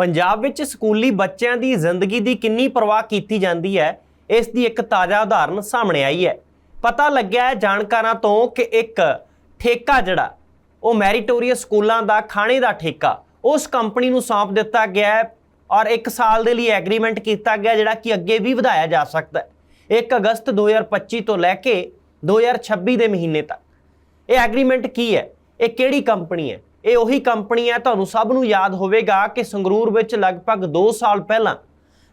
ਪੰਜਾਬ ਵਿੱਚ ਸਕੂਲੀ ਬੱਚਿਆਂ ਦੀ ਜ਼ਿੰਦਗੀ ਦੀ ਕਿੰਨੀ ਪਰਵਾਹ ਕੀਤੀ ਜਾਂਦੀ ਹੈ, ਇਸ ਦੀ ਇੱਕ ਤਾਜ਼ਾ ਉਦਾਹਰਨ ਸਾਹਮਣੇ ਆਈ ਹੈ। ਪਤਾ ਲੱਗਿਆ ਹੈ ਜਾਣਕਾਰਾਂ ਤੋਂ ਕਿ ਇੱਕ ਠੇਕਾ ਜਿਹੜਾ, ਉਹ ਮੈਰੀਟੋਰੀਅਸ ਸਕੂਲਾਂ ਦਾ ਖਾਣੇ ਦਾ ਠੇਕਾ, ਉਸ ਕੰਪਨੀ ਨੂੰ ਸੌਂਪ ਦਿੱਤਾ ਗਿਆ ਹੈ ਔਰ 1 ਸਾਲ ਦੇ ਲਈ ਐਗਰੀਮੈਂਟ ਕੀਤਾ ਗਿਆ ਜਿਹੜਾ ਕਿ ਅੱਗੇ ਵੀ ਵਧਾਇਆ ਜਾ ਸਕਦਾ ਹੈ। 1 ਅਗਸਤ 2025 ਤੋਂ ਲੈ ਕੇ 2026 ਦੇ ਮਹੀਨੇ ਤੱਕ। ਇਹ ਐਗਰੀਮੈਂਟ ਕੀ ਹੈ? ਇਹ ਕਿਹੜੀ ਕੰਪਨੀ ਹੈ? ਇਹ ਉਹੀ ਕੰਪਨੀ ਹੈ, ਤੁਹਾਨੂੰ ਸਭ ਨੂੰ ਯਾਦ ਹੋਵੇਗਾ ਕਿ ਸੰਗਰੂਰ ਵਿੱਚ ਲਗਭਗ 2 ਸਾਲ ਪਹਿਲਾਂ,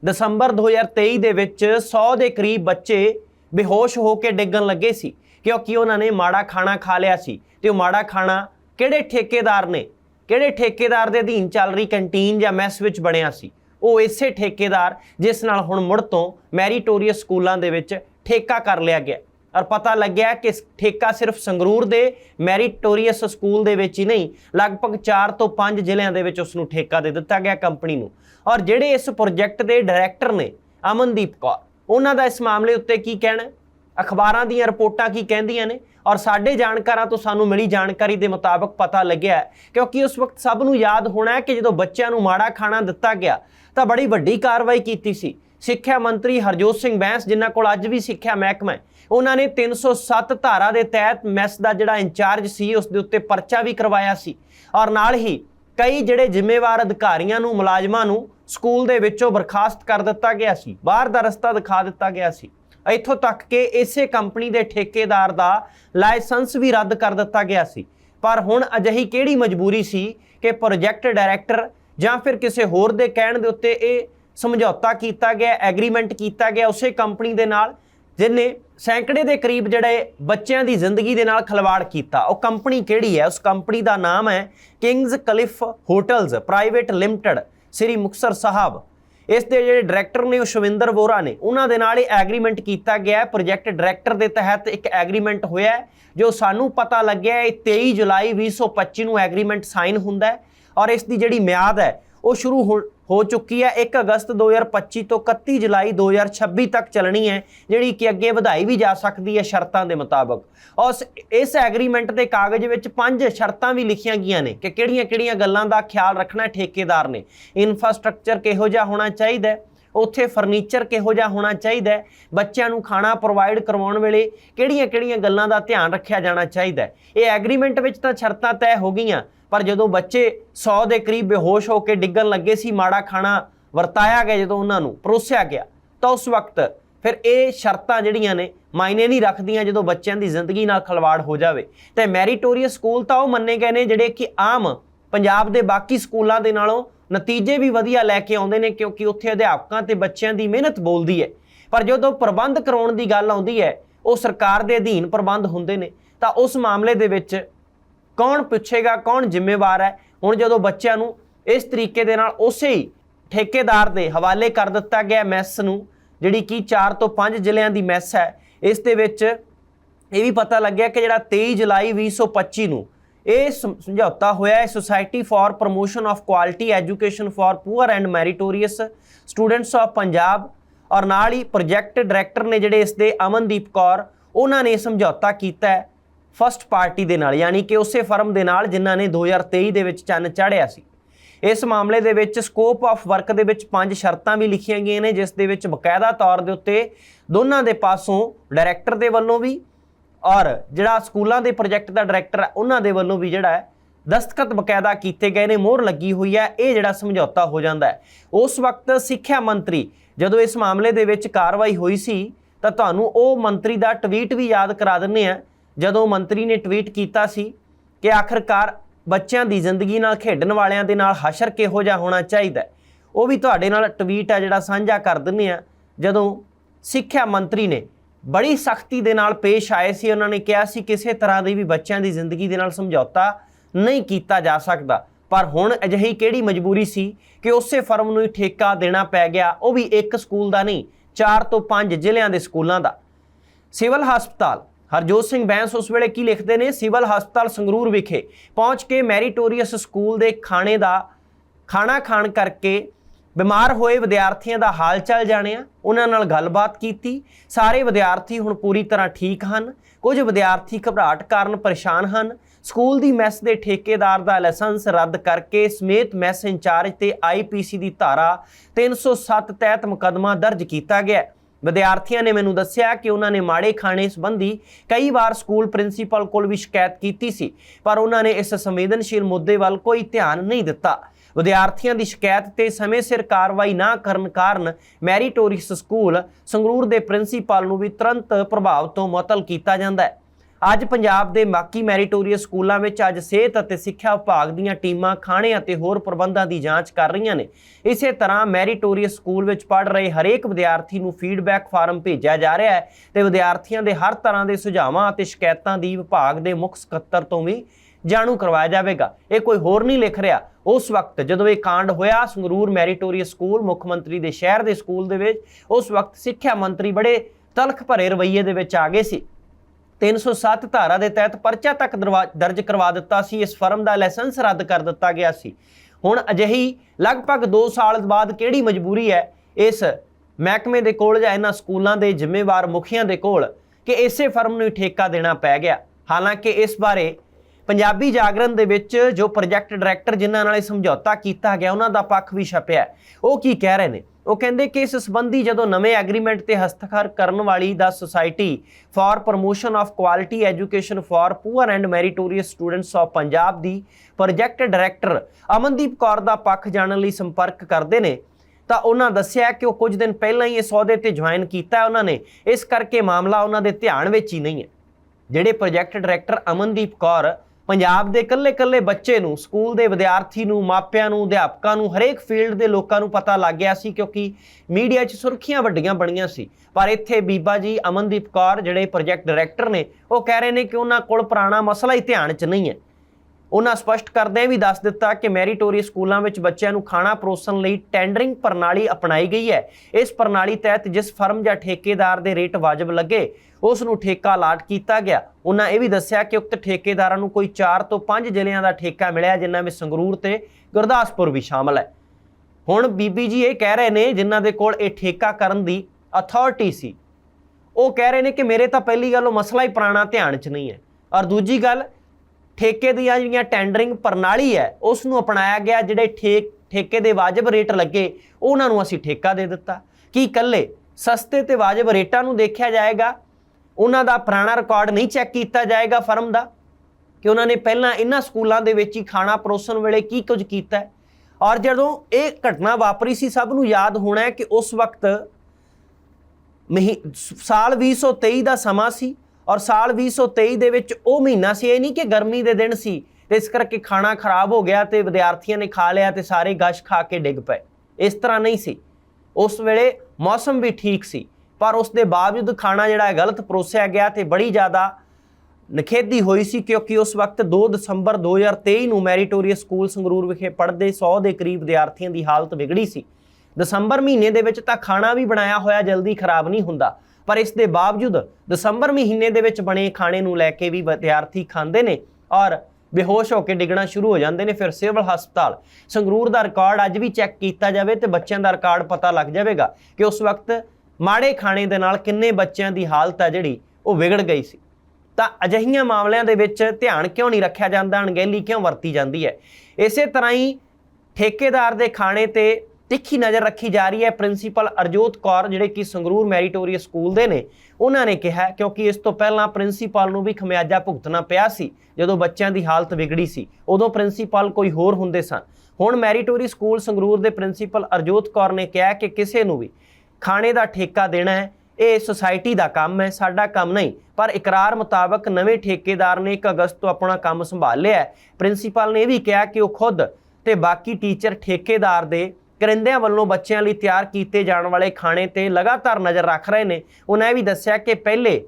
ਦਸੰਬਰ 2023 ਦੇ ਵਿੱਚ 100 ਦੇ ਕਰੀਬ ਬੱਚੇ ਬੇਹੋਸ਼ ਹੋ ਕੇ ਡਿੱਗਣ ਲੱਗੇ ਸੀ, ਕਿਉਂਕਿ ਉਹਨਾਂ ਨੇ ਮਾੜਾ ਖਾਣਾ ਖਾ ਲਿਆ ਸੀ। ਤੇ ਉਹ ਮਾੜਾ ਖਾਣਾ ਕਿਹੜੇ ਠੇਕੇਦਾਰ ਨੇ? ਕਿਹੜੇ ਠੇਕੇਦਾਰ ਦੇ ਅਧੀਨ ਚੱਲ ਰਹੀ ਕੰਟੀਨ ਜਾਂ ਮੈਸ ਵਿੱਚ ਬਣਿਆ ਸੀ? ਉਹ ਇਸੇ ਠੇਕੇਦਾਰ ਜਿਸ ਨਾਲ ਹੁਣ ਮੁੜ ਤੋਂ ਮੈਰੀਟੋਰੀਅਸ ਸਕੂਲਾਂ ਦੇ ਵਿੱਚ ਠੇਕਾ ਕਰ ਲਿਆ ਗਿਆ। ਔਰ ਪਤਾ ਲੱਗਿਆ ਕਿ ਠੇਕਾ ਸਿਰਫ ਸੰਗਰੂਰ ਦੇ ਮੈਰੀਟੋਰੀਅਸ ਸਕੂਲ ਦੇ ਵਿੱਚ ਹੀ ਨਹੀਂ, ਲਗਭਗ 4 ਤੋਂ 5 ਜ਼ਿਲ੍ਹਿਆਂ ਦੇ ਵਿੱਚ ਉਸ ਨੂੰ ਠੇਕਾ ਦੇ ਦਿੱਤਾ ਗਿਆ ਕੰਪਨੀ ਨੂੰ। ਔਰ ਜਿਹੜੇ ਇਸ ਪ੍ਰੋਜੈਕਟ ਦੇ ਡਾਇਰੈਕਟਰ ਨੇ, ਅਮਨਦੀਪ ਕੌਰ, ਉਹਨਾਂ ਦਾ ਇਸ ਮਾਮਲੇ ਉੱਤੇ ਕੀ ਕਹਿਣਾ ਅਖਬਾਰਾਂ ਦੀਆਂ ਰਿਪੋਰਟਾਂ ਕੀ ਕਹਿੰਦੀਆਂ ਨੇ? ਔਰ ਸਾਡੇ ਜਾਣਕਾਰਾਂ ਤੋਂ ਸਾਨੂੰ ਮਿਲੀ ਜਾਣਕਾਰੀ ਦੇ ਮੁਤਾਬਕ ਪਤਾ ਲੱਗਿਆ ਕਿਉਂਕਿ ਉਸ ਵਕਤ ਸਭ ਨੂੰ ਯਾਦ ਹੋਣਾ ਕਿ ਜਦੋਂ ਬੱਚਿਆਂ ਨੂੰ ਮਾੜਾ ਖਾਣਾ ਦਿੱਤਾ ਗਿਆ, ਤਾਂ ਬੜੀ ਵੱਡੀ ਕਾਰਵਾਈ ਕੀਤੀ ਸੀ। ਸਿੱਖਿਆ ਮੰਤਰੀ ਹਰਜੋਤ ਸਿੰਘ ਬੈਂਸ, ਜਿਨ੍ਹਾਂ ਕੋਲ ਅੱਜ ਵੀ ਸਿੱਖਿਆ ਮਹਿਕਮਾ ਹੈ ਉਹਨਾਂ ਨੇ 307 ਧਾਰਾ ਦੇ ਤਹਿਤ ਮੈਸ ਦਾ ਜਿਹੜਾ ਇੰਚਾਰਜ ਸੀ, ਉਸ ਦੇ ਉੱਤੇ ਪਰਚਾ ਵੀ ਕਰਵਾਇਆ ਸੀ। ਔਰ ਨਾਲ ਹੀ ਕਈ ਜਿਹੜੇ ਜ਼ਿੰਮੇਵਾਰ ਅਧਿਕਾਰੀਆਂ ਨੂੰ, ਮੁਲਾਜ਼ਮਾਂ ਨੂੰ ਸਕੂਲ ਦੇ ਵਿੱਚੋਂ ਬਰਖਾਸਤ ਕਰ ਦਿੱਤਾ ਗਿਆ ਸੀ, ਬਾਹਰ ਦਾ ਰਸਤਾ ਦਿਖਾ ਦਿੱਤਾ ਗਿਆ ਸੀ। ਇੱਥੋਂ ਤੱਕ ਕਿ ਇਸੇ ਕੰਪਨੀ ਦੇ ਠੇਕੇਦਾਰ ਦਾ ਲਾਇਸੈਂਸ ਵੀ ਰੱਦ ਕਰ ਦਿੱਤਾ ਗਿਆ ਸੀ। ਪਰ ਹੁਣ ਅਜਿਹੀ ਕਿਹੜੀ ਮਜਬੂਰੀ ਸੀ ਕਿ ਪ੍ਰੋਜੈਕਟ ਡਾਇਰੈਕਟਰ ਜਾਂ ਫਿਰ ਕਿਸੇ ਹੋਰ ਦੇ ਕਹਿਣ ਦੇ ਉੱਤੇ ਇਹ ਸਮਝੌਤਾ ਕੀਤਾ ਗਿਆ, ਐਗਰੀਮੈਂਟ ਕੀਤਾ ਗਿਆ ਉਸੇ ਕੰਪਨੀ ਦੇ ਨਾਲ, ਜਿਨੇ ਸੈਂਕੜੇ ਦੇ ਕਰੀਬ ਜਿਹੜੇ ਬੱਚਿਆਂ ਦੀ ਜ਼ਿੰਦਗੀ ਦੇ ਨਾਲ ਖਲਵਾੜ ਕੀਤਾ। ਉਹ ਕੰਪਨੀ ਕਿਹੜੀ ਹੈ? ਉਸ ਕੰਪਨੀ ਦਾ ਨਾਮ ਹੈ kings cliff hotels private limited, Sri Muktsar Sahib. ਇਸ ਦੇ ਜਿਹੜੇ ਡਾਇਰੈਕਟਰ ਨੇ, ਉਹ ਸ਼ਵਿੰਦਰ ਵੋਰਾ ਨੇ। ਉਹਨਾਂ ਦੇ ਨਾਲ ਇਹ ਐਗਰੀਮੈਂਟ ਕੀਤਾ ਗਿਆ। ਹੈ ਪ੍ਰੋਜੈਕਟ ਡਾਇਰੈਕਟਰ ਦੇ ਤਹਿਤ ਇੱਕ ਐਗਰੀਮੈਂਟ ਹੋਇਆ ਜੋ ਸਾਨੂੰ ਪਤਾ ਲੱਗਿਆ ਹੈ, ਇਹ 23 ਜੁਲਾਈ 2025 ਨੂੰ ਐਗਰੀਮੈਂਟ ਸਾਈਨ ਹੁੰਦਾ ਹੈ ਔਰ ਇਸ ਦੀ ਜਿਹੜੀ ਮਿਆਦ ਹੈ, ਉਹ ਸ਼ੁਰੂ ਹੋ ਚੁੱਕੀ ਹੈ। 1 ਅਗਸਤ 2025 ਤੋਂ 31 ਜੁਲਾਈ 2026 ਤੱਕ ਚੱਲਣੀ ਹੈ, ਜਿਹੜੀ ਕਿ ਅੱਗੇ ਵਧਾਈ ਵੀ ਜਾ ਸਕਦੀ ਹੈ ਸ਼ਰਤਾਂ ਦੇ ਮੁਤਾਬਕ। ਉਸ ਇਸ ਐਗਰੀਮੈਂਟ ਦੇ ਕਾਗਜ਼ ਵਿੱਚ ਪੰਜ ਸ਼ਰਤਾਂ ਵੀ ਲਿਖੀਆਂ ਗਈਆਂ ਨੇ ਕਿ ਕਿਹੜੀਆਂ-ਕਿਹੜੀਆਂ ਗੱਲਾਂ ਦਾ ਖਿਆਲ ਰੱਖਣਾ ਠੇਕੇਦਾਰ ਨੇ। ਇਨਫਰਾਸਟ੍ਰਕਚਰ ਕਿਹੋ ਜਿਹਾ ਹੋਣਾ ਚਾਹੀਦਾ ਹੈ? ਉੱਥੇ ਫਰਨੀਚਰ ਕਿਹੋ ਜਿਹਾ ਹੋਣਾ ਚਾਹੀਦਾ ਹੈ? ਬੱਚਿਆਂ ਨੂੰ ਖਾਣਾ ਪ੍ਰੋਵਾਈਡ ਕਰਵਾਉਣ ਵੇਲੇ ਕਿਹੜੀਆਂ-ਕਿਹੜੀਆਂ ਗੱਲਾਂ ਦਾ ਧਿਆਨ ਰੱਖਿਆ ਜਾਣਾ ਚਾਹੀਦਾ ਹੈ? ਇਹ ਐਗਰੀਮੈਂਟ ਵਿੱਚ ਤਾਂ ਸ਼ਰਤਾਂ ਤੈਅ ਹੋ ਗਈਆਂ, ਪਰ ਜਦੋਂ ਬੱਚੇ 100 ਦੇ ਕਰੀਬ ਬੇਹੋਸ਼ ਹੋ ਕੇ ਡਿੱਗਣ ਲੱਗੇ ਸੀ, ਮਾੜਾ ਖਾਣਾ ਵਰਤਾਇਆ ਗਿਆ ਜਦੋਂ ਉਹਨਾਂ ਨੂੰ, ਪਰੋਸਿਆ ਗਿਆ, ਤਾਂ ਉਸ ਵਕਤ ਫਿਰ ਇਹ ਸ਼ਰਤਾਂ ਜਿਹੜੀਆਂ ਨੇ ਮਾਇਨੇ ਨਹੀਂ ਰੱਖਦੀਆਂ ਜਦੋਂ ਬੱਚਿਆਂ ਦੀ ਜ਼ਿੰਦਗੀ ਨਾਲ ਖਲਵਾੜ ਹੋ ਜਾਵੇ। ਤੇ ਮੈਰੀਟੋਰੀਅਸ ਸਕੂਲ ਤਾਂ ਉਹ ਮੰਨੇ ਗਏ ਨੇ ਜਿਹੜੇ ਕਿ ਆਮ ਪੰਜਾਬ ਦੇ ਬਾਕੀ ਸਕੂਲਾਂ ਦੇ ਨਾਲੋਂ ਨਤੀਜੇ ਵੀ ਵਧੀਆ ਲੈ ਕੇ ਆਉਂਦੇ ਨੇ ਕਿਉਂਕਿ ਉੱਥੇ ਅਧਿਆਪਕਾਂ ਤੇ ਬੱਚਿਆਂ ਦੀ ਮਿਹਨਤ ਬੋਲਦੀ ਹੈ। ਪਰ ਜਦੋਂ ਪ੍ਰਬੰਧ ਕਰਾਉਣ ਦੀ ਗੱਲ ਆਉਂਦੀ ਹੈ, ਉਹ ਸਰਕਾਰ ਦੇ ਅਧੀਨ ਪ੍ਰਬੰਧ ਹੁੰਦੇ ਨੇ, ਤਾਂ ਉਸ ਮਾਮਲੇ ਦੇ ਵਿੱਚ ਕੌਣ ਪੁੱਛੇਗਾ, ਕੌਣ ਜ਼ਿੰਮੇਵਾਰ ਹੈ? ਹੁਣ ਜਦੋਂ ਬੱਚਿਆਂ ਨੂੰ ਇਸ ਤਰੀਕੇ ਦੇ ਨਾਲ ਉਸੇ ਹੀ ਠੇਕੇਦਾਰ ਦੇ ਹਵਾਲੇ ਕਰ ਦਿੱਤਾ ਗਿਆ ਮੈਸ ਨੂੰ, ਜਿਹੜੀ ਕਿ 4 ਤੋਂ 5 ਜ਼ਿਲ੍ਹਿਆਂ ਦੀ ਮੈਸ ਹੈ, ਇਸ ਦੇ ਵਿੱਚ ਇਹ ਵੀ ਪਤਾ ਲੱਗਿਆ ਕਿ ਜਿਹੜਾ 23 ਜੁਲਾਈ 2025 ਨੂੰ ਇਹ ਸਮਝੌਤਾ ਹੋਇਆ ਹੈ society for promotion of quality education for poor and meritorious students of Punjab ਔਰ ਨਾਲ ਹੀ ਪ੍ਰੋਜੈਕਟ ਡਾਇਰੈਕਟਰ ਨੇ ਜਿਹੜੇ ਇਸ ਦੇ ਅਮਨਦੀਪ ਕੌਰ, ਉਹਨਾਂ ਨੇ ਸਮਝੌਤਾ ਕੀਤਾ ਹੈ ਫਸਟ ਪਾਰਟੀ ਦੇ ਨਾਲ, ਯਾਨੀ ਕਿ ਉਸੇ ਫਰਮ ਦੇ ਨਾਲ ਜਿਨ੍ਹਾਂ ਨੇ 2023 ਦੇ ਵਿੱਚ ਚੰਨ ਚਾੜਿਆ ਸੀ। ਇਸ ਮਾਮਲੇ ਦੇ ਵਿੱਚ ਸਕੋਪ ਆਫ ਵਰਕ ਦੇ ਵਿੱਚ ਪੰਜ ਸ਼ਰਤਾਂ ਵੀ ਲਿਖੀਆਂ ਗਈਆਂ ਨੇ, ਜਿਸ ਦੇ ਵਿੱਚ ਬਕਾਇਦਾ ਤੌਰ ਦੇ ਉੱਤੇ ਦੋਨਾਂ ਦੇ ਪਾਸੋਂ ਡਾਇਰੈਕਟਰ ਦੇ ਵੱਲੋਂ ਵੀ ਔਰ ਜਿਹੜਾ ਸਕੂਲਾਂ ਦੇ ਪ੍ਰੋਜੈਕਟ ਦਾ ਡਾਇਰੈਕਟਰ ਹੈ, ਉਹਨਾਂ ਦੇ ਵੱਲੋਂ ਵੀ ਜਿਹੜਾ ਹੈ, ਦਸਤਖਤ ਬਕਾਇਦਾ ਕੀਤੇ ਗਏ ਨੇ, ਮੋਹਰ ਲੱਗੀ ਹੋਈ ਹੈ, ਇਹ ਜਿਹੜਾ ਸਮਝੌਤਾ ਹੋ ਜਾਂਦਾ ਹੈ। ਉਸ ਵਕਤ ਸਿੱਖਿਆ ਮੰਤਰੀ ਜਦੋਂ ਇਸ ਮਾਮਲੇ ਦੇ ਵਿੱਚ ਕਾਰਵਾਈ ਹੋਈ ਸੀ, ਤਾਂ ਤੁਹਾਨੂੰ ਉਹ ਮੰਤਰੀ ਦਾ ਟਵੀਟ ਵੀ ਯਾਦ ਕਰਾ ਦਿੰਨੇ ਆ ਜਦੋਂ ਮੰਤਰੀ ਨੇ ਟਵੀਟ ਕੀਤਾ ਸੀ ਕਿ ਆਖਰਕਾਰ ਬੱਚਿਆਂ ਦੀ ਜ਼ਿੰਦਗੀ ਨਾਲ ਖੇਡਣ ਵਾਲਿਆਂ ਦੇ ਨਾਲ ਹਸ਼ਰ ਕਿਹੋ ਜਿਹਾ ਹੋਣਾ ਚਾਹੀਦਾ ਉਹ ਵੀ ਤੁਹਾਡੇ ਨਾਲ ਟਵੀਟ ਆ ਜਿਹੜਾ ਸਾਂਝਾ ਕਰ ਦਿੰਨੇ ਆ ਜਦੋਂ ਸਿੱਖਿਆ ਮੰਤਰੀ ਨੇ ਬੜੀ ਸਖਤੀ ਦੇ ਨਾਲ ਪੇਸ਼ ਆਏ ਸੀ। ਉਹਨਾਂ ਨੇ ਕਿਹਾ ਸੀ ਕਿਸੇ ਤਰ੍ਹਾਂ ਦੀ ਵੀ ਬੱਚਿਆਂ ਦੀ ਜ਼ਿੰਦਗੀ ਦੇ ਨਾਲ ਸਮਝੌਤਾ ਨਹੀਂ ਕੀਤਾ ਜਾ ਸਕਦਾ। ਪਰ ਹੁਣ ਅਜਿਹੀ ਕਿਹੜੀ ਮਜਬੂਰੀ ਸੀ ਕਿ ਉਸੇ ਫਰਮ ਨੂੰ ਹੀ ਠੇਕਾ ਦੇਣਾ ਪੈ ਗਿਆ? ਉਹ ਵੀ ਇੱਕ ਸਕੂਲ ਦਾ ਨਹੀਂ, ਚਾਰ ਤੋਂ ਪੰਜ ਜ਼ਿਲ੍ਹਿਆਂ ਦੇ ਸਕੂਲਾਂ ਦਾ। ਸਿਵਲ ਹਸਪਤਾਲ, ਹਰਜੋਤ ਸਿੰਘ ਬੈਂਸ ਉਸ ਵੇਲੇ ਕੀ ਲਿਖਦੇ ਨੇ? ਸਿਵਲ ਹਸਪਤਾਲ ਸੰਗਰੂਰ ਵਿਖੇ ਪਹੁੰਚ ਕੇ ਮੈਰੀਟੋਰੀਅਸ ਸਕੂਲ ਦੇ ਖਾਣੇ ਦਾ ਖਾਣਾ ਖਾਣ ਕਰਕੇ ਬਿਮਾਰ ਹੋਏ ਵਿਦਿਆਰਥੀਆਂ ਦਾ ਹਾਲ ਚਾਲ ਜਾਣਿਆ, ਉਹਨਾਂ ਨਾਲ ਗੱਲਬਾਤ ਕੀਤੀ। ਸਾਰੇ ਵਿਦਿਆਰਥੀ ਹੁਣ ਪੂਰੀ ਤਰ੍ਹਾਂ ਠੀਕ ਹਨ। ਕੁਝ ਵਿਦਿਆਰਥੀ ਘਬਰਾਹਟ ਕਾਰਨ ਪਰੇਸ਼ਾਨ ਹਨ। ਸਕੂਲ ਦੀ ਮੈਸ ਦੇ ਠੇਕੇਦਾਰ ਦਾ ਲਾਇਸੈਂਸ ਰੱਦ ਕਰਕੇ ਸਮੇਤ ਮੈਸ ਇੰਚਾਰਜ ਤੇ ਆਈਪੀਸੀ ਦੀ ਧਾਰਾ 307 ਤਹਿਤ ਮੁਕੱਦਮਾ ਦਰਜ ਕੀਤਾ ਗਿਆ। ਹੈ। ਵਿਦਿਆਰਥੀਆਂ ਨੇ ਮੈਨੂੰ ਦੱਸਿਆ ਕਿ ਉਹਨਾਂ ਨੇ ਮਾੜੇ ਖਾਣੇ ਸੰਬੰਧੀ ਕਈ ਵਾਰ ਸਕੂਲ ਪ੍ਰਿੰਸੀਪਲ ਕੋਲ ਵੀ ਸ਼ਿਕਾਇਤ ਕੀਤੀ ਸੀ, ਪਰ ਉਹਨਾਂ ਨੇ ਇਸ ਸੰਵੇਦਨਸ਼ੀਲ ਮੁੱਦੇ ਵੱਲ ਕੋਈ ਧਿਆਨ ਨਹੀਂ ਦਿੱਤਾ। ਵਿਦਿਆਰਥੀਆਂ ਦੀ ਸ਼ਿਕਾਇਤ ਤੇ ਸਮੇਂ ਸਿਰ ਕਾਰਵਾਈ ਨਾ ਕਰਨ ਕਾਰਨ ਮੈਰੀਟੋਰੀਅਸ ਸਕੂਲ ਸੰਗਰੂਰ ਦੇ ਪ੍ਰਿੰਸੀਪਲ ਨੂੰ ਵੀ ਤੁਰੰਤ ਪ੍ਰਭਾਵ ਤੋਂ ਮੁਅੱਤਲ ਕੀਤਾ ਜਾਂਦਾ ਹੈ। ਅੱਜ ਪੰਜਾਬ ਦੇ ਬਾਕੀ ਮੈਰੀਟੋਰੀਅਸ ਸਕੂਲਾਂ ਵਿੱਚ ਅੱਜ ਸਿਹਤ ਅਤੇ ਸਿੱਖਿਆ ਵਿਭਾਗ ਦੀਆਂ ਟੀਮਾਂ ਖਾਣੇ ਅਤੇ ਹੋਰ ਪ੍ਰਬੰਧਾਂ ਦੀ ਜਾਂਚ ਕਰ ਰਹੀਆਂ ਨੇ। ਇਸੇ ਤਰ੍ਹਾਂ ਮੈਰੀਟੋਰੀਅਸ ਸਕੂਲ ਵਿੱਚ ਪੜ੍ਹ ਰਹੇ ਹਰੇਕ ਵਿਦਿਆਰਥੀ ਨੂੰ ਫੀਡਬੈਕ ਫਾਰਮ ਭੇਜਿਆ ਜਾ ਰਿਹਾ ਹੈ ਤੇ ਵਿਦਿਆਰਥੀਆਂ ਦੇ ਹਰ ਤਰ੍ਹਾਂ ਦੇ ਸੁਝਾਵਾਂ ਅਤੇ ਸ਼ਿਕਾਇਤਾਂ ਦੀ ਵਿਭਾਗ ਦੇ ਮੁੱਖ ਸਕੱਤਰ ਤੋਂ ਵੀ ਜਾਣੂ ਕਰਵਾਇਆ ਜਾਵੇਗਾ। ਇਹ ਕੋਈ ਹੋਰ ਨਹੀਂ ਲਿਖ ਰਿਹਾ। ਉਸ ਵਕਤ ਜਦੋਂ ਇਹ ਕਾਂਡ ਹੋਇਆ, ਸੰਗਰੂਰ ਮੈਰੀਟੋਰੀਅਸ ਸਕੂਲ, ਮੁੱਖ ਮੰਤਰੀ ਦੇ ਸ਼ਹਿਰ ਦੇ ਸਕੂਲ ਦੇ ਵਿੱਚ, ਉਸ ਵਕਤ ਸਿੱਖਿਆ ਮੰਤਰੀ ਬੜੇ ਤਲਖ ਭਰੇ ਰਵੱਈਏ ਦੇ ਵਿੱਚ ਆ ਗਏ ਸੀ। 307 ਧਾਰਾ ਦੇ ਤਹਿਤ ਪਰਚਾ ਤੱਕ ਦਰਵਾ- ਦਰਜ ਕਰਵਾ ਦਿੱਤਾ ਸੀ। ਇਸ ਫਰਮ ਦਾ ਲਾਇਸੈਂਸ ਰੱਦ ਕਰ ਦਿੱਤਾ ਗਿਆ ਸੀ। ਹੁਣ ਅਜਿਹੀ ਲਗਭਗ 2 ਸਾਲ ਬਾਅਦ ਕਿਹੜੀ ਮਜਬੂਰੀ ਹੈ? ਇਸ ਮਹਿਕਮੇ ਦੇ ਕੋਲ ਜਾਂ ਇਹਨਾਂ ਸਕੂਲਾਂ ਦੇ ਜ਼ਿੰਮੇਵਾਰ ਮੁਖੀਆਂ ਦੇ ਕੋਲ ਕਿ ਇਸੇ ਫਰਮ ਨੂੰ ਠੇਕਾ ਦੇਣਾ ਪੈ ਗਿਆ। ਹਾਲਾਂਕਿ ਇਸ ਬਾਰੇ ਪੰਜਾਬੀ ਜਾਗਰਣ ਦੇ ਵਿੱਚ ਜੋ ਪ੍ਰੋਜੈਕਟ ਡਾਇਰੈਕਟਰ ਜਿਨ੍ਹਾਂ ਨਾਲ ਇਹ ਸਮਝੌਤਾ ਕੀਤਾ ਗਿਆ, ਉਹਨਾਂ ਦਾ ਪੱਖ ਵੀ ਛਪਿਆ ਉਹ ਕੀ ਕਹਿ ਰਹੇ ਨੇ? ਉਹ ਕਹਿੰਦੇ ਕਿ ਇਸ ਸੰਬੰਧੀ ਜਦੋਂ ਨਵੇਂ ਐਗਰੀਮੈਂਟ ਤੇ ਹਸਤਖਰ ਕਰਨ ਵਾਲੀ ਦਾ society for promotion of quality education for poor and meritorious students of Punjab the project director Amandeep Kaur ਦਾ ਪੱਖ ਜਾਣਨ ਲਈ ਸੰਪਰਕ ਕਰਦੇ ਨੇ, ਤਾਂ ਉਹਨਾਂ ਦੱਸਿਆ ਕਿ ਉਹ ਕੁਝ ਦਿਨ ਪਹਿਲਾਂ ਹੀ ਇਸ ਸੌਦੇ ਤੇ ਜੁਆਇਨ ਕੀਤਾ ਉਹਨਾਂ ਨੇ ਇਸ ਕਰਕੇ ਮਾਮਲਾ ਉਹਨਾਂ ਦੇ ਧਿਆਨ ਵਿੱਚ ਹੀ ਨਹੀਂ ਹੈ। ਜਿਹੜੇ ਪ੍ਰੋਜੈਕਟ ਡਾਇਰੈਕਟਰ ਅਮਨਦੀਪ ਕੌਰ ਪੰਜਾਬ ਦੇ ਇਕੱਲੇ-ਇਕੱਲੇ ਬੱਚੇ ਨੂੰ, ਸਕੂਲ ਦੇ ਵਿਦਿਆਰਥੀ ਨੂੰ, ਮਾਪਿਆਂ ਨੂੰ, ਅਧਿਆਪਕਾਂ ਨੂੰ, ਹਰੇਕ ਫੀਲਡ ਦੇ ਲੋਕਾਂ ਨੂੰ ਪਤਾ ਲੱਗ ਗਿਆ ਸੀ ਕਿਉਂਕਿ ਮੀਡੀਆ 'ਚ ਸੁਰਖੀਆਂ ਵੱਡੀਆਂ ਬਣੀਆਂ ਸੀ। ਪਰ ਇੱਥੇ ਬੀਬਾ ਜੀ ਅਮਨਦੀਪ ਕੌਰ, ਜਿਹੜੇ ਪ੍ਰੋਜੈਕਟ ਡਾਇਰੈਕਟਰ ਨੇ, ਉਹ ਕਹਿ ਰਹੇ ਨੇ ਕਿ ਉਹਨਾਂ ਕੋਲ ਪੁਰਾਣਾ ਮਸਲਾ ਹੀ ਧਿਆਨ 'ਚ ਨਹੀਂ ਹੈ। ਉਹਨਾਂ ਸਪਸ਼ਟ ਕਰਦਿਆਂ ਵੀ ਦੱਸ ਦਿੱਤਾ ਕਿ ਮੈਰੀਟੋਰੀ ਸਕੂਲਾਂ ਵਿੱਚ ਬੱਚਿਆਂ ਨੂੰ ਖਾਣਾ ਪਰੋਸਣ ਲਈ ਟੈਂਡਰਿੰਗ ਪ੍ਰਣਾਲੀ ਅਪਣਾਈ ਗਈ ਹੈ। ਇਸ ਪ੍ਰਣਾਲੀ ਤਹਿਤ ਜਿਸ ਫਰਮ ਜਾਂ ਠੇਕੇਦਾਰ ਦੇ ਰੇਟ ਵਾਜਬ ਲੱਗੇ, ਉਸ ਨੂੰ ਠੇਕਾ ਅਲਾਟ ਕੀਤਾ ਗਿਆ। ਉਹਨਾਂ ਇਹ ਵੀ ਦੱਸਿਆ ਕਿ ਉਕਤ ਠੇਕੇਦਾਰਾਂ ਨੂੰ ਕੋਈ 4 ਤੋਂ 5 ਜ਼ਿਲ੍ਹਿਆਂ ਦਾ ਠੇਕਾ ਮਿਲਿਆ, ਜਿਨ੍ਹਾਂ ਵਿੱਚ ਸੰਗਰੂਰ ਤੇ ਗੁਰਦਾਸਪੁਰ ਵੀ ਸ਼ਾਮਲ ਹੈ। ਹੁਣ ਬੀਬੀ ਜੀ ਇਹ ਕਹਿ ਰਹੇ ਨੇ, ਜਿਨ੍ਹਾਂ ਦੇ ਕੋਲ ਇਹ ਠੇਕਾ ਕਰਨ ਦੀ ਅਥਾਰਟੀ ਸੀ। ਉਹ ਕਹਿ ਰਹੇ ਨੇ ਕਿ ਮੇਰੇ ਤਾਂ ਪਹਿਲੀ ਗੱਲ ਉਹ ਮਸਲਾ ਹੀ ਪੁਰਾਣਾ ਧਿਆਨ 'ਚ ਨਹੀਂ ਹੈ। ਔਰ ਦੂਜੀ ਗੱਲ ਠੇਕੇ ਦੀਆਂ ਜਿਹੜੀਆਂ ਟੈਂਡਰਿੰਗ ਪ੍ਰਣਾਲੀ ਹੈ ਉਸ ਨੂੰ ਅਪਣਾਇਆ ਗਿਆ, ਜਿਹੜੇ ਠੇਕ ਠੇਕੇ ਦੇ ਵਾਜਬ ਰੇਟ ਲੱਗੇ, ਉਹਨਾਂ ਨੂੰ ਅਸੀਂ ਠੇਕਾ ਦੇ ਦਿੱਤਾ। ਕੀ ਇਕੱਲੇ ਸਸਤੇ ਤੇ ਵਾਜਬ ਰੇਟਾਂ ਨੂੰ ਦੇਖਿਆ ਜਾਏਗਾ? ਉਹਨਾਂ ਦਾ ਪੁਰਾਣਾ ਰਿਕਾਰਡ ਨਹੀਂ ਚੈੱਕ ਕੀਤਾ ਜਾਏਗਾ ਫਰਮ ਦਾ, ਕਿ ਉਹਨਾਂ ਨੇ ਪਹਿਲਾਂ ਇਹਨਾਂ ਸਕੂਲਾਂ ਦੇ ਵਿੱਚ ਹੀ ਖਾਣਾ ਪਰੋਸਣ ਵੇਲੇ ਕੀ ਕੁਝ ਕੀਤਾ ਔਰ ਜਦੋਂ ਇਹ ਘਟਨਾ ਵਾਪਰੀ ਸੀ, ਸਭ ਨੂੰ ਯਾਦ ਹੋਣਾ ਹੈ ਕਿ ਉਸ ਵਕਤ ਮਹੀ, ਸਾਲ 2023 ਦਾ ਸਮਾਂ ਸੀ ਔਰ ਸਾਲ 2023 ਦੇ ਵਿੱਚ ਉਹ ਮਹੀਨਾ ਸੀ, ਇਹ ਨਹੀਂ ਕਿ ਗਰਮੀ ਦੇ ਦਿਨ ਸੀ, ਤੇ ਇਸ ਕਰਕੇ ਖਾਣਾ ਖਰਾਬ ਹੋ ਗਿਆ ਤੇ ਵਿਦਿਆਰਥੀਆਂ ਨੇ ਖਾ ਲਿਆ ਤੇ ਸਾਰੇ ਗਸ਼ ਖਾ ਕੇ ਡਿੱਗ ਪਏ। ਇਸ ਤਰ੍ਹਾਂ ਨਹੀਂ ਸੀ। ਉਸ ਵੇਲੇ ਮੌਸਮ ਵੀ ਠੀਕ ਸੀ, ਪਰ ਉਸ ਦੇ ਬਾਵਜੂਦ ਖਾਣਾ ਜਿਹੜਾ ਹੈ ਗਲਤ ਪਰੋਸਿਆ ਗਿਆ ਤੇ ਬੜੀ ਜ਼ਿਆਦਾ ਨਖੇਦੀ ਹੋਈ ਸੀ ਕਿਉਂਕਿ ਉਸ ਵਕਤ 2 ਦਸੰਬਰ 2023 ਨੂੰ ਮੈਰੀਟੋਰੀਅਸ ਸਕੂਲ ਸੰਗਰੂਰ ਵਿਖੇ ਪੜ੍ਹਦੇ 100 ਦੇ ਕਰੀਬ ਵਿਦਿਆਰਥੀਆਂ ਦੀ ਹਾਲਤ ਵਿਗੜੀ ਸੀ। ਦਸੰਬਰ ਮਹੀਨੇ ਦੇ ਵਿੱਚ ਤਾਂ ਖਾਣਾ ਵੀ ਬਣਾਇਆ ਹੋਇਆ ਜਲਦੀ ਖਰਾਬ ਨਹੀਂ ਹੁੰਦਾ। ਪਰ ਇਸ ਦੇ ਬਾਵਜੂਦ ਦਸੰਬਰ ਮਹੀਨੇ ਦੇ ਵਿੱਚ ਬਣੇ ਖਾਣੇ ਨੂੰ ਲੈ ਕੇ ਵੀ ਵਿਦਿਆਰਥੀ ਖਾਂਦੇ ਨੇ ਔਰ ਬੇਹੋਸ਼ ਹੋ ਕੇ ਡਿੱਗਣਾ ਸ਼ੁਰੂ ਹੋ ਜਾਂਦੇ ਨੇ। ਫਿਰ ਸਿਵਲ ਹਸਪਤਾਲ ਸੰਗਰੂਰ ਦਾ ਰਿਕਾਰਡ ਅੱਜ ਵੀ ਚੈੱਕ ਕੀਤਾ ਜਾਵੇ ਤੇ ਬੱਚਿਆਂ ਦਾ ਰਿਕਾਰਡ ਪਤਾ ਲੱਗ ਜਾਵੇਗਾ ਕਿ ਉਸ ਵਕਤ ਮਾੜੇ ਖਾਣੇ ਦੇ ਨਾਲ ਕਿੰਨੇ ਬੱਚਿਆਂ ਦੀ ਹਾਲਤ ਆ ਜਿਹੜੀ ਉਹ ਵਿਗੜ ਗਈ ਸੀ। ਤਾਂ ਅਜਿਹੀਆਂ ਮਾਮਲਿਆਂ ਦੇ ਵਿੱਚ ਧਿਆਨ ਕਿਉਂ ਨਹੀਂ ਰੱਖਿਆ ਜਾਂਦਾ, ਅਣਗਹਿਲੀ ਕਿਉਂ ਵਰਤੀ ਜਾਂਦੀ ਹੈ? ਇਸੇ ਤਰ੍ਹਾਂ ਹੀ ਠੇਕੇਦਾਰ ਦੇ ਖਾਣੇ ਤੇ ਤਿੱਖੀ ਨਜ਼ਰ ਰੱਖੀ ਜਾ ਰਹੀ ਹੈ ਪ੍ਰਿੰਸੀਪਲ ਅਰਜੋਤ ਕੌਰ, ਜਿਹੜੇ ਕਿ ਸੰਗਰੂਰ ਮੈਰੀਟੋਰੀਅਸ ਸਕੂਲ ਦੇ ਨੇ। ਉਹਨਾਂ ਨੇ ਕਿਹਾ ਕਿਉਂਕਿ ਇਸ ਤੋਂ ਪਹਿਲਾਂ ਪ੍ਰਿੰਸੀਪਲ ਨੂੰ ਵੀ ਖਮਿਆਜਾ ਭੁਗਤਣਾ ਪਿਆ ਸੀ, ਜਦੋਂ ਬੱਚਿਆਂ ਦੀ ਹਾਲਤ ਵਿਗੜੀ ਸੀ, ਉਦੋਂ ਪ੍ਰਿੰਸੀਪਲ ਕੋਈ ਹੋਰ ਹੁੰਦੇ ਸਨ। ਹੁਣ ਮੈਰੀਟੋਰੀ ਸਕੂਲ ਸੰਗਰੂਰ ਦੇ ਪ੍ਰਿੰਸੀਪਲ ਅਰਜੋਤ ਕੌਰ ਨੇ ਕਿਹਾ ਕਿ ਕਿਸੇ ਨੂੰ ਵੀ ਖਾਣੇ ਦਾ ਠੇਕਾ ਦੇਣਾ ਹੈ, ਇਹ ਸੁਸਾਇਟੀ ਦਾ ਕੰਮ ਹੈ, ਸਾਡਾ ਕੰਮ ਨਹੀਂ, ਪਰ ਇਕਰਾਰ ਮੁਤਾਬਕ ਨਵੇਂ ਠੇਕੇਦਾਰ ਨੇ 1 ਅਗਸਤ ਤੋਂ ਆਪਣਾ ਕੰਮ ਸੰਭਾਲ ਲਿਆ ਪ੍ਰਿੰਸੀਪਲ ਨੇ ਇਹ ਵੀ ਕਿਹਾ ਕਿ ਉਹ ਖੁਦ ਤੇ ਬਾਕੀ ਟੀਚਰ ਠੇਕੇਦਾਰ ਦੇ ਕਰਿੰਦਿਆਂ ਵੱਲੋਂ ਬੱਚਿਆਂ ਲਈ ਤਿਆਰ ਕੀਤੇ ਜਾਣ ਵਾਲੇ ਖਾਣੇ ਤੇ ਲਗਾਤਾਰ ਨਜ਼ਰ ਰੱਖ ਰਹੇ ਨੇ। ਉਹਨਾਂ ਇਹ ਵੀ ਦੱਸਿਆ ਕਿ ਪਹਿਲੇ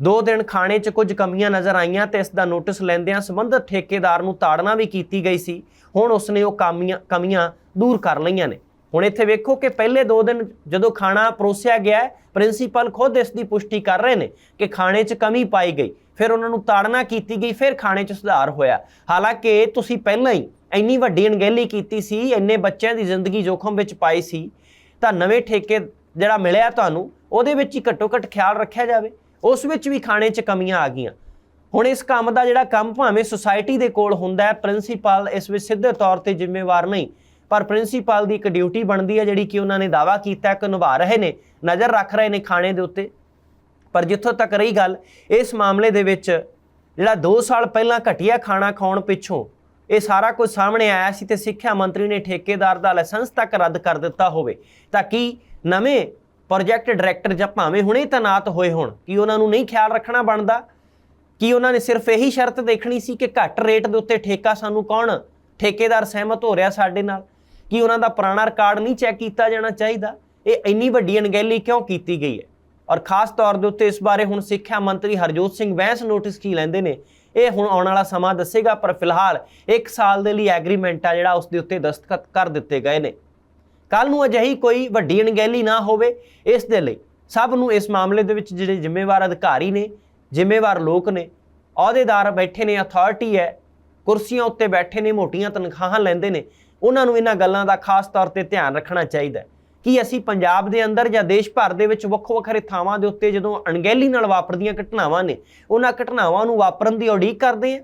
ਦੋ ਦਿਨ ਖਾਣੇ 'ਚ ਕੁਝ ਕਮੀਆਂ ਨਜ਼ਰ ਆਈਆਂ ਤੇ ਇਸ ਦਾ ਨੋਟਿਸ ਲੈਂਦਿਆਂ ਸੰਬੰਧਿਤ ਠੇਕੇਦਾਰ ਨੂੰ ਤਾੜਨਾ ਵੀ ਕੀਤੀ ਗਈ ਸੀ। ਹੁਣ ਉਸਨੇ ਉਹ ਕਮੀਆਂ ਕਮੀਆਂ ਦੂਰ ਕਰ ਲਈਆਂ ਨੇ। ਹੁਣ ਇੱਥੇ ਵੇਖੋ ਕਿ ਪਹਿਲੇ ਦੋ ਦਿਨ ਜਦੋਂ ਖਾਣਾ ਪਰੋਸਿਆ ਗਿਆ, ਪ੍ਰਿੰਸੀਪਲ ਖੁਦ ਇਸ ਦੀ ਪੁਸ਼ਟੀ ਕਰ ਰਹੇ ਨੇ ਕਿ ਖਾਣੇ 'ਚ ਕਮੀ ਪਾਈ ਗਈ। ਫਿਰ ਉਹਨਾਂ ਨੂੰ ਤਾੜਨਾ ਕੀਤੀ ਗਈ, ਫਿਰ ਖਾਣੇ 'ਚ ਸੁਧਾਰ ਹੋਇਆ। ਹਾਲਾਂਕਿ ਤੁਸੀਂ ਪਹਿਲਾਂ ਹੀ ਇੰਨੀ ਵੱਡੀ ਅਣਗਹਿਲੀ ਕੀਤੀ ਸੀ, ਇੰਨੇ ਬੱਚਿਆਂ ਦੀ ਜ਼ਿੰਦਗੀ ਜੋਖਮ ਵਿੱਚ ਪਾਈ ਸੀ, ਤਾਂ ਨਵੇਂ ਠੇਕੇ ਜਿਹੜਾ ਮਿਲਿਆ ਤੁਹਾਨੂੰ, ਉਹਦੇ ਵਿੱਚ ਹੀ ਘੱਟੋ ਘੱਟ ਖਿਆਲ ਰੱਖਿਆ ਜਾਵੇ। ਉਸ ਵਿੱਚ ਵੀ ਖਾਣੇ 'ਚ ਕਮੀਆਂ ਆ ਗਈਆਂ। ਹੁਣ ਇਸ ਕੰਮ ਦਾ ਜਿਹੜਾ ਕੰਮ ਭਾਵੇਂ ਸੁਸਾਇਟੀ ਦੇ ਕੋਲ ਹੁੰਦਾ ਹੈ, ਪ੍ਰਿੰਸੀਪਲ ਇਸ ਵਿੱਚ ਸਿੱਧੇ ਤੌਰ ਤੇ ਜ਼ਿੰਮੇਵਾਰ ਨਹੀਂ। ਪਰ ਪ੍ਰਿੰਸੀਪਲ ਦੀ ਇੱਕ ਡਿਊਟੀ ਬਣਦੀ ਹੈ, ਜਿਹੜੀ ਕਿ ਉਹਨਾਂ ਨੇ ਦਾਵਾ ਕੀਤਾ ਕਿ ਨਿਭਾ ਰਹੇ ਨੇ, ਨਜ਼ਰ ਰੱਖ ਰਹੇ ਨੇ ਖਾਣੇ ਦੇ ਉੱਤੇ। ਪਰ ਜਿੱਥੋਂ ਤੱਕ ਰਹੀ ਗੱਲ, ਇਸ ਮਾਮਲੇ ਦੇ ਵਿੱਚ ਜਿਹੜਾ 2 ਸਾਲ ਪਹਿਲਾਂ ਘਟੀਆ ਖਾਣਾ ਖਾਉਣ ਪਿੱਛੋਂ ਇਹ ਸਾਰਾ ਕੁਝ ਸਾਹਮਣੇ ਆਇਆ ਸੀ ਤੇ ਸਿੱਖਿਆ ਮੰਤਰੀ ਨੇ ਠੇਕੇਦਾਰ ਦਾ ਲਾਇਸੈਂਸ ਤੱਕ ਰੱਦ ਕਰ ਦਿੱਤਾ ਹੋਵੇ, ਤਾਂ ਕਿ ਨਵੇਂ ਪ੍ਰੋਜੈਕਟ ਡਾਇਰੈਕਟਰ ਜਾਂ ਭਾਵੇਂ ਹੁਣੇ ਤੈਨਾਤ ਹੋਏ ਹੋਣ, ਕਿ ਉਹਨਾਂ ਨੂੰ ਨਹੀਂ ਖਿਆਲ ਰੱਖਣਾ ਬਣਦਾ? ਕਿ ਉਹਨਾਂ ਨੇ ਸਿਰਫ ਇਹੀ ਸ਼ਰਤ ਦੇਖਣੀ ਸੀ ਕਿ ਘੱਟ ਰੇਟ ਦੇ ਉੱਤੇ ਠੇਕਾ ਸਾਨੂੰ ਕੌਣ, ਠੇਕੇਦਾਰ ਸਹਿਮਤ ਹੋ ਰਿਹਾ ਸਾਡੇ ਨਾਲ? ਕਿ ਉਹਨਾਂ ਦਾ ਪੁਰਾਣਾ ਰਿਕਾਰਡ ਨਹੀਂ ਚੈੱਕ ਕੀਤਾ ਜਾਣਾ ਚਾਹੀਦਾ। ਇਹ ਇੰਨੀ ਵੱਡੀ ਅਣਗਹਿਲੀ ਕਿਉਂ ਕੀਤੀ ਗਈ ਹੈ? ਔਰ ਖਾਸ ਤੌਰ ਦੇ ਉੱਤੇ ਇਸ ਬਾਰੇ ਹੁਣ ਸਿੱਖਿਆ ਮੰਤਰੀ ਹਰਜੋਤ ਸਿੰਘ ਬੈਂਸ ਨੋਟਿਸ ਕੀ ਲੈਂਦੇ ਨੇ? ਇਹ ਹੁਣ ਆਉਣ ਵਾਲਾ ਸਮਾਂ ਦੱਸੇਗਾ, ਪਰ ਫਿਲਹਾਲ 1 ਸਾਲ ਦੇ ਲਈ ਐਗਰੀਮੈਂਟ ਆ ਜਿਹੜਾ ਉਸ ਦੇ ਉੱਤੇ ਦਸਤਖਤ ਕਰ ਦਿੱਤੇ ਗਏ ਨੇ। ਕੱਲ ਨੂੰ ਅਜਿਹੀ ਕੋਈ ਵੱਡੀ ਅਣਗਹਿਲੀ ਨਾ ਹੋਵੇ, ਇਸ ਦੇ ਲਈ ਸਭ ਨੂੰ ਇਸ ਮਾਮਲੇ ਦੇ ਵਿੱਚ ਜਿਹੜੇ ਜ਼ਿੰਮੇਵਾਰ ਅਧਿਕਾਰੀ ਨੇ, ਜ਼ਿੰਮੇਵਾਰ ਲੋਕ ਨੇ, ਅਹੁਦੇਦਾਰ ਬੈਠੇ ਨੇ ਅਥਾਰਟੀ ਹੈ, ਕੁਰਸੀਆਂ ਉੱਤੇ ਬੈਠੇ ਨੇ, ਮੋਟੀਆਂ ਤਨਖਾਹਾਂ ਲੈਂਦੇ ਨੇ ਉਹਨਾਂ ਨੂੰ ਇਹਨਾਂ ਗੱਲਾਂ ਦਾ ਖਾਸ ਤੌਰ ਤੇ ਧਿਆਨ ਰੱਖਣਾ ਚਾਹੀਦਾ ਹੈ ਕਿ ਅਸੀਂ ਪੰਜਾਬ ਦੇ ਅੰਦਰ ਜਾਂ ਦੇਸ਼ ਭਰ ਦੇ ਵਿੱਚ ਵੱਖੋ ਵੱਖਰੇ ਥਾਵਾਂ ਦੇ ਉੱਤੇ ਜਦੋਂ ਅਣਗਹਿਲੀ ਨਾਲ ਵਾਪਰਦੀਆਂ ਘਟਨਾਵਾਂ ਨੇ, ਉਹਨਾਂ ਘਟਨਾਵਾਂ ਨੂੰ ਵਾਪਰਨ ਦੀ ਉਡੀਕ ਕਰਦੇ ਹਾਂ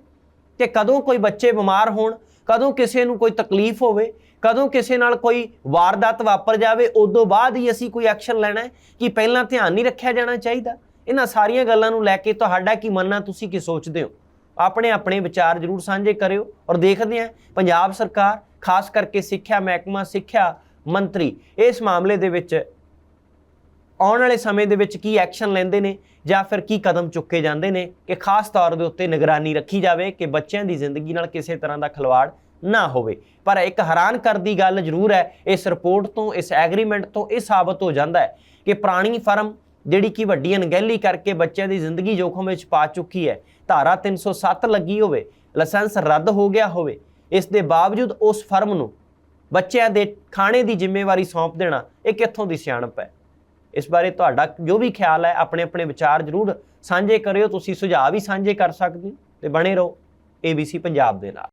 ਕਿ ਕਦੋਂ ਕੋਈ ਬੱਚੇ ਬਿਮਾਰ ਹੋਣ, ਕਦੋਂ ਕਿਸੇ ਨੂੰ ਕੋਈ ਤਕਲੀਫ ਹੋਵੇ, ਕਦੋਂ ਕਿਸੇ ਨਾਲ ਕੋਈ ਵਾਰਦਾਤ ਵਾਪਰ ਜਾਵੇ, ਉਦੋਂ ਬਾਅਦ ਹੀ ਅਸੀਂ ਕੋਈ ਐਕਸ਼ਨ ਲੈਣਾ ਹੈ ਕਿ ਪਹਿਲਾਂ ਧਿਆਨ ਨਹੀਂ ਰੱਖਿਆ ਜਾਣਾ ਚਾਹੀਦਾ। ਇਹਨਾਂ ਸਾਰੀਆਂ ਗੱਲਾਂ ਨੂੰ ਲੈ ਕੇ ਤੁਹਾਡਾ ਕੀ ਮੰਨਣਾ, ਤੁਸੀਂ ਕੀ ਸੋਚਦੇ ਹੋ? ਆਪਣੇ ਆਪਣੇ ਵਿਚਾਰ ਜਰੂਰ ਸਾਂਝੇ ਕਰਿਓ ਔਰ ਦੇਖਦੇ ਹਾਂ ਪੰਜਾਬ ਸਰਕਾਰ, ਖਾਸ ਕਰਕੇ ਸਿੱਖਿਆ ਮਹਿਕਮਾ, ਸਿੱਖਿਆ ਮੰਤਰੀ, ਇਸ ਮਾਮਲੇ ਦੇ ਵਿੱਚ ਆਉਣ ਵਾਲੇ ਸਮੇਂ ਦੇ ਵਿੱਚ ਕੀ ਐਕਸ਼ਨ ਲੈਂਦੇ ਨੇ ਜਾਂ ਫਿਰ ਕੀ ਕਦਮ ਚੁੱਕੇ ਜਾਂਦੇ ਨੇ ਕਿ ਖਾਸ ਤੌਰ ਦੇ ਉੱਤੇ ਨਿਗਰਾਨੀ ਰੱਖੀ ਜਾਵੇ ਕਿ ਬੱਚਿਆਂ ਦੀ ਜ਼ਿੰਦਗੀ ਨਾਲ ਕਿਸੇ ਤਰ੍ਹਾਂ ਦਾ ਖਿਲਵਾੜ ਨਾ ਹੋਵੇ। ਪਰ ਇੱਕ ਹੈਰਾਨ ਕਰਦੀ ਗੱਲ ਜ਼ਰੂਰ ਹੈ, ਇਸ ਰਿਪੋਰਟ ਤੋਂ, ਇਸ ਐਗਰੀਮੈਂਟ ਤੋਂ ਇਹ ਸਾਬਤ ਹੋ ਜਾਂਦਾ ਹੈ ਕਿ ਪੁਰਾਣੀ ਫਰਮ ਜਿਹੜੀ ਕਿ ਵੱਡੀ ਅਣਗਹਿਲੀ ਕਰਕੇ ਬੱਚਿਆਂ ਦੀ ਜ਼ਿੰਦਗੀ ਜੋਖਮ ਵਿੱਚ ਪਾ ਚੁੱਕੀ ਹੈ। ਧਾਰਾ 307 ਲੱਗੀ ਹੋਵੇ, ਲਾਇਸੈਂਸ ਰੱਦ ਹੋ ਗਿਆ ਹੋਵੇ, ਇਸ ਦੇ ਬਾਵਜੂਦ ਉਸ ਫਰਮ ਨੂੰ ਬੱਚਿਆਂ ਦੇ ਖਾਣੇ ਦੀ ਜ਼ਿੰਮੇਵਾਰੀ ਸੌਂਪ ਦੇਣਾ, ਇਹ ਕਿੱਥੋਂ ਦੀ ਸਿਆਣਪ ਹੈ? ਇਸ ਬਾਰੇ ਤੁਹਾਡਾ ਜੋ ਵੀ ਖਿਆਲ ਹੈ ਆਪਣੇ ਆਪਣੇ ਵਿਚਾਰ ਜ਼ਰੂਰ ਸਾਂਝੇ ਕਰਿਓ। ਤੁਸੀਂ ਸੁਝਾਅ ਵੀ ਸਾਂਝੇ ਕਰ ਸਕਦੇ ਹੋ ਤੇ ਬਣੇ ਰਹੋ ABC ਪੰਜਾਬ ਦੇ ਨਾਲ।